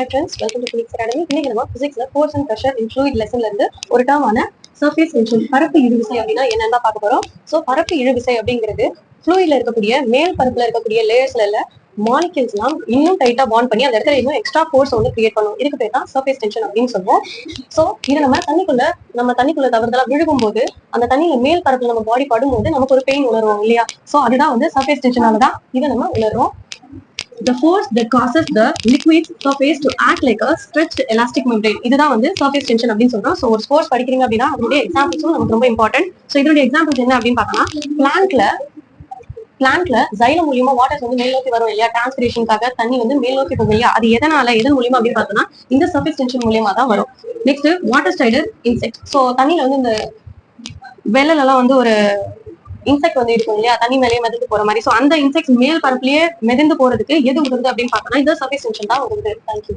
Hi friends welcome to physics academy இன்னைக்கு நம்ம பிசிக்ஸ்ல force and pressure in fluid லெசன்ல இருந்து ஒரு டேர்மான சர்ஃபேஸ் டென்ஷன் பரப்பு இழுவிசை அப்படின்னா என்னன்னு தான் பார்க்க போறோம். ஸோ பரப்பு இழுவிசை அப்படிங்கிறது ஃப்ளூயிட்ல இருக்கக்கூடிய மேல் பரப்புல இருக்கக்கூடிய லேயர்ஸ்ல இல்ல மாலிகூல்ஸ்லாம் இன்னும் டைட்டா பாண்ட் பண்ணி அந்த இடத்துல இன்னும் எக்ஸ்ட்ரா ஃபோர்ஸ் வந்து கிரியேட் பண்ணும். இதுக்கு பேர் தான் சர்ஃபேஸ் டென்ஷன் அப்படின்னு சொல்லுவோம். ஸோ இது நம்ம தண்ணிக்குள்ள நம்ம தண்ணிக்குள்ள தவறுதலா விழுகும் போது அந்த தண்ணியில மேல் பரப்புல நம்ம பாடி படும்போது நமக்கு ஒரு பெயின் உணர்வோம் இல்லையா? ஸோ அதுதான் வந்து சர்ஃபேஸ் டென்ஷனால தான் இதை நம்ம உணர்றோம். The force that causes the liquid surface to act like a stretched elastic membrane. இதுதான் வந்து surface tension அப்படின்னு சொல்றோம். ஸோ ஒரு ஸ்போர்ட்ஸ் படிக்கிறீங்க அப்படின்னா அதனுடைய எக்ஸாம்பிள்ஸும் நமக்கு ரொம்ப இம்பார்ட்டன்ட் ஸோ இதனுடைய எக்ஸாம்பிள்ஸ் என்ன அப்படின்னு பார்த்தோம்னா பிளான்ட்ல பிளான்ட்ல ஜைலம் மூலியமா வாட்டர்ஸ் வந்து மேல் நோக்கி வரும் இல்லையா? டிரான்ஸ்பிரேஷனுக்காக தண்ணி வந்து மேல் நோக்கி போகும் இல்லையா? அது எதனால எதன் மூலியமா அப்படின்னு பார்த்தோம்னா இந்த சர்ஃபேஸ் டென்ஷன் மூலியமா தான் வரும். Next water strider insect so தண்ணியில வந்து இந்த வெள்ளலாம் வந்து ஒரு இன்செக்ட் வந்து இருக்கும் இல்லையா? தண்ணி மேலேயே மிதந்து போற மாதிரி. சோ அந்த இன்செக்ட் மேல் பரப்புலயே மிதந்து போறதுக்கு எது உதவுது அப்படின்னு பார்த்தோம்னா இந்த சர்வீஸ் டென்ஷன் தான் உதவுது. தேங்க்யூ